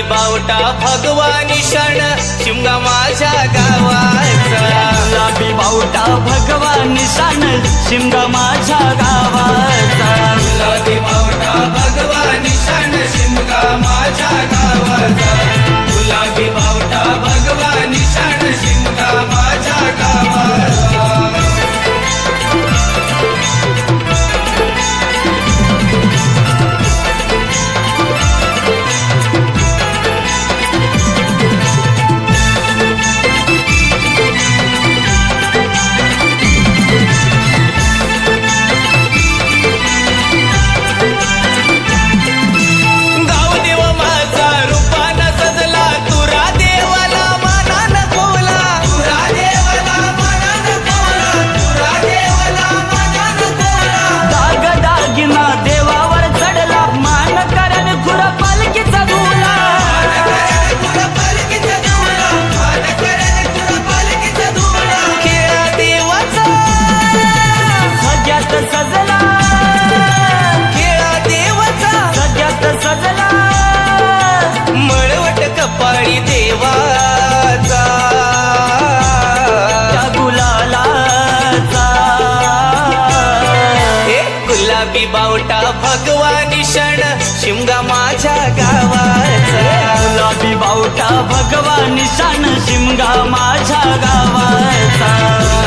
आई बावटा भगवानी क्षण. शिमगा माझ्या गावाचा. आई बावटा भगवानी शान शिमगा माझ्या गुलाबी बावटा भगवानी क्षण. शिमगा माझ्या गावाचा. गुलाबी बावटा भगवानी क्षण. शिमगा माझ्या गावाचा.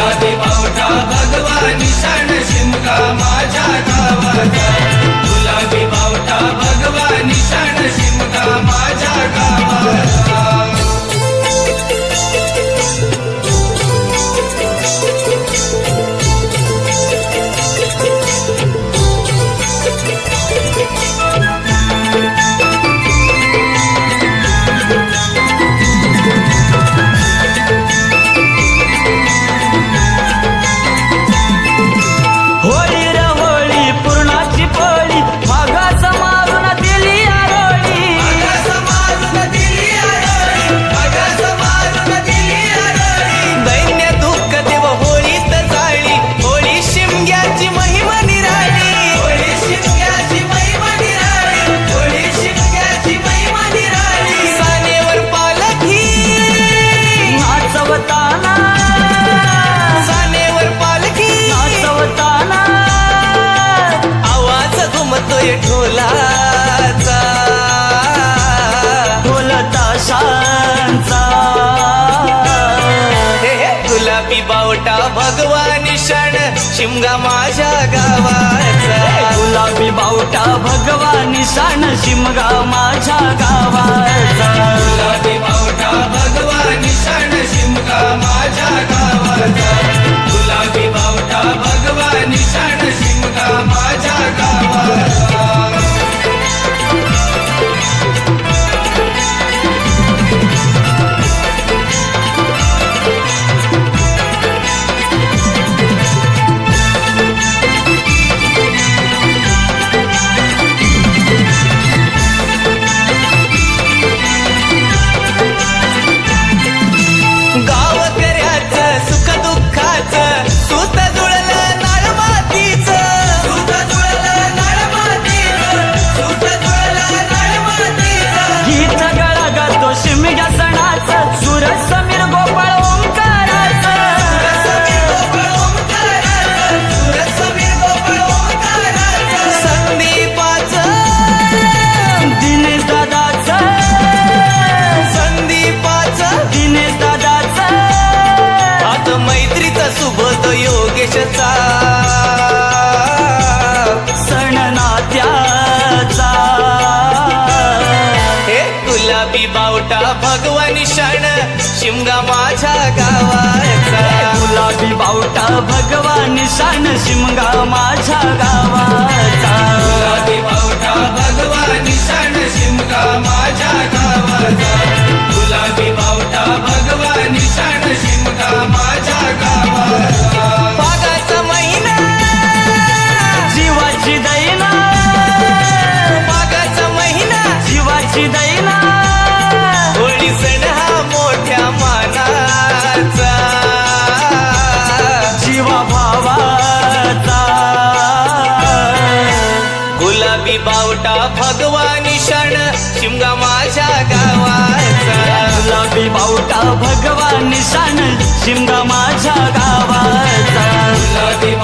ते ढोलाचा ढोल ताशांचा गुलाबी बावटा भगवान शण शिमगा माझ्या गावाचा. गुलाबी बावटा भगवान शण शिमगा माझ्या गावाचा. गुलाबी बावटा भगवान शण शिमगा योगेशचा सण नात्याचा हे गुलाबी बावटा भगवान शण शिमगा माझ्या गावाचा. गुलाबी बावटा भगवान शण शिमगा माझ्या गावाचा. गुलाबी बावटा भगवानी शण शिमगा माझ्या आमची दैना होळी सण हा मोठ्या मानाचा. जीवा भावाचा. गुलाबी बावटा भगवा निशाण शिमगा माझ्या गावाचा. गुलाबी बावटा भगवा निशाण शिमगा माझ्या गावाचा. गुलाबी